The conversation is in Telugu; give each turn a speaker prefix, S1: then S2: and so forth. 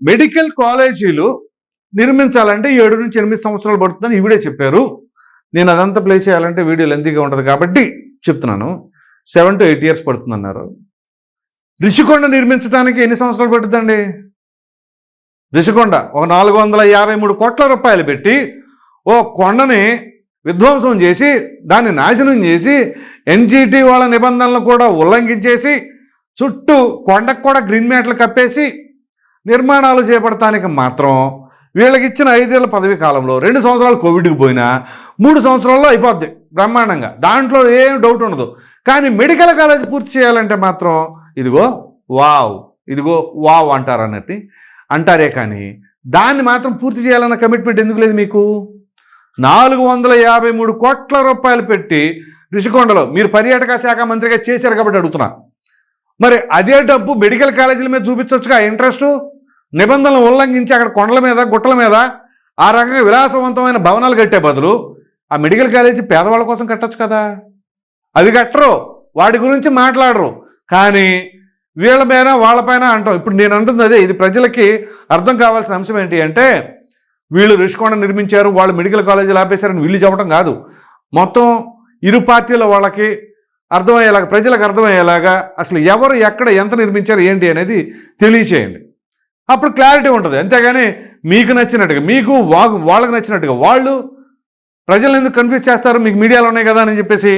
S1: మెడికల్ కాలేజీలు నిర్మించాలంటే ఏడు నుంచి ఎనిమిది సంవత్సరాలు పడుతుందని ఈవిడే చెప్పారు. నేను అదంతా ప్లే చేయాలంటే వీడియో లెంతీగా ఉంటుంది కాబట్టి చెప్తున్నాను. సెవెన్ టు ఎయిట్ ఇయర్స్ పడుతుందన్నారు. రిషికొండ నిర్మించడానికి ఎన్ని సంవత్సరాలు పడుతుందండి? రిషికొండ ఒక నాలుగు వందల యాభై మూడు కోట్ల రూపాయలు పెట్టి ఓ కొండని విధ్వంసం చేసి దాన్ని నాశనం చేసి ఎన్జీటీ వాళ్ళ నిబంధనలు కూడా ఉల్లంఘించేసి చుట్టూ కొండకు కూడా గ్రీన్ మ్యాట్లు కప్పేసి నిర్మాణాలు చేపడటానికి మాత్రం వీళ్ళకి ఇచ్చిన ఐదేళ్ళ పదవి కాలంలో రెండు సంవత్సరాలు కోవిడ్కి పోయినా మూడు సంవత్సరాల్లో అయిపోద్ది బ్రహ్మాండంగా. దాంట్లో ఏం డౌట్ ఉండదు. కానీ మెడికల్ కాలేజ్ పూర్తి చేయాలంటే మాత్రం ఇదిగో వావ్ ఇదిగో వావ్ అంటారు అన్నట్టు అంటారే కానీ దాన్ని మాత్రం పూర్తి చేయాలన్న కమిట్మెంట్ ఎందుకు లేదు మీకు? నాలుగు వందల యాభై మూడు కోట్ల రూపాయలు పెట్టి రిషికొండలో మీరు పర్యాటక శాఖ మంత్రిగా చేశారు కాబట్టి అడుగుతున్నా. మరి అదే డబ్బు మెడికల్ కాలేజీల మీద చూపించవచ్చుగా ఇంట్రెస్ట్? నిబంధనలు ఉల్లంఘించి అక్కడ కొండల మీద గుట్టల మీద ఆ రకంగా విలాసవంతమైన భవనాలు కట్టే బదులు ఆ మెడికల్ కాలేజీ పేదవాళ్ళ కోసం కట్టొచ్చు కదా. అవి కట్టరు వాటి గురించి మాట్లాడరు. కానీ వీళ్ళ మీద వాళ్ళపైన అంటాం. ఇప్పుడు నేను అంటుంది అదే ఇది ప్రజలకి అర్థం కావాల్సిన అంశం ఏంటి అంటే వీళ్ళు రుషికొండ నిర్మించారు వాళ్ళు మెడికల్ కాలేజీలు ఆపేశారని వీళ్ళు చెప్పడం కాదు. మొత్తం ఇరు పార్టీల వాళ్ళకి అర్థమయ్యేలాగా ప్రజలకు అర్థమయ్యేలాగా అసలు ఎవరు ఎక్కడ ఎంత నిర్మించారు ఏంటి అనేది తెలియచేయండి. అప్పుడు క్లారిటీ ఉంటుంది. అంతేగాని మీకు నచ్చినట్టుగా మీకు వా వాళ్ళకి నచ్చినట్టుగా వాళ్ళు ప్రజలను ఎందుకు కన్ఫ్యూజ్ చేస్తారు? మీకు మీడియాలో ఉన్నాయి కదా అని చెప్పేసి